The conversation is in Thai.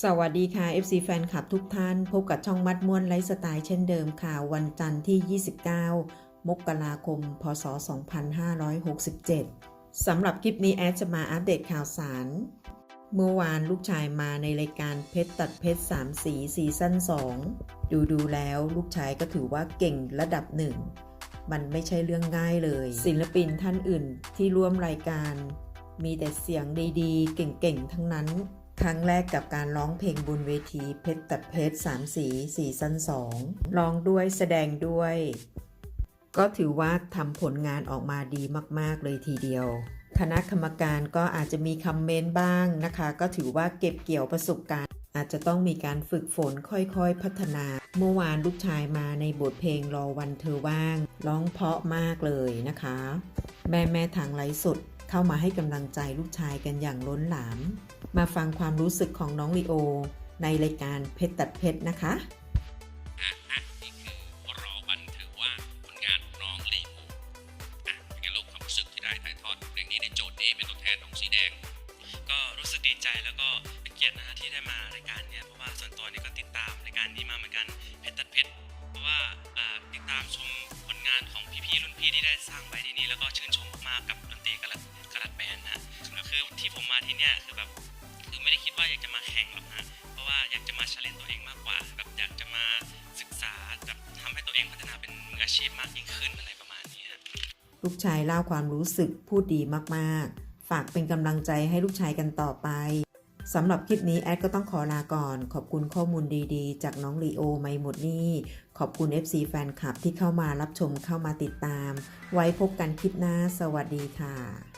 สวัสดีค่ะ FC แฟนคลับทุกท่าน พบกับช่องมัดม่วนไลฟ์สไตล์เช่นเดิมค่ะ วันจันทร์ที่ 29 มกราคม พศ 2567 สำหรับคลิปนี้แอดจะมาอัปเดตข่าวสาร เมื่อวานลูกชายมาในรายการเพชรตัดเพชร 3 สีซีซั่น 2 ดูดูแล้วลูกชายก็ถือว่าเก่งระดับหนึ่ง มันไม่ใช่เรื่องง่ายเลย ศิลปินท่านอื่นที่ร่วมรายการ มีแต่เสียงดีๆ เก่งๆ ทั้งนั้น ครั้งแรกกับการร้องเพลงบนเวทีเพชรตัดเพชรสามสีซีซั่น2ร้องด้วยแสดงด้วย ก็ถือว่าทำผลงานออกมาดีมาก ๆ เลยทีเดียว คณะกรรมการก็อาจจะมีคอมเมนต์บ้างนะคะ ก็ถือว่าเก็บเกี่ยวประสบการณ์ อาจจะต้องมีการฝึกฝนค่อยๆ พัฒนา เมื่อวานลูกชายมาในบทเพลงรอวันเธอว่าง ร้องเพราะมากเลยนะคะ แม่แม่ทางไลฟ์สด เข้ามาให้กำลังใจลูกชายกันอย่างล้นหลาม มาฟังความรู้สึกของน้องลีโอ ในรายการเพชรตัดเพชรนะคะอะ แล้วก็ชื่นชมมากๆกับดนตรีกระดับกระดับแบนนะก็คือที่ผมมาที่เนี่ยคือแบบคือไม่ได้คิดว่าอยากจะมาแข่งหรอกนะเพราะว่าอยากจะมาชาเลนตัวเองมากกว่าแบบอยากจะมาศึกษาแบบทำให้ตัวเองพัฒนาเป็นมืออาชีพมากยิ่งขึ้นอะไรประมาณนี้ฮะลูกชายเล่าความรู้สึกพูดดีมากๆ ฝากเป็นกำลังใจให้ลูกชายกันต่อไป สำหรับคลิปนี้แอดก็ต้องขอลาก่อน ขอบคุณข้อมูลดีๆ จากน้องลีโอไม่หมดนี่ ขอบคุณ FC แฟนคลับที่เข้ามารับชมเข้ามาติดตาม ไว้พบกันคลิปหน้า สวัสดีค่ะ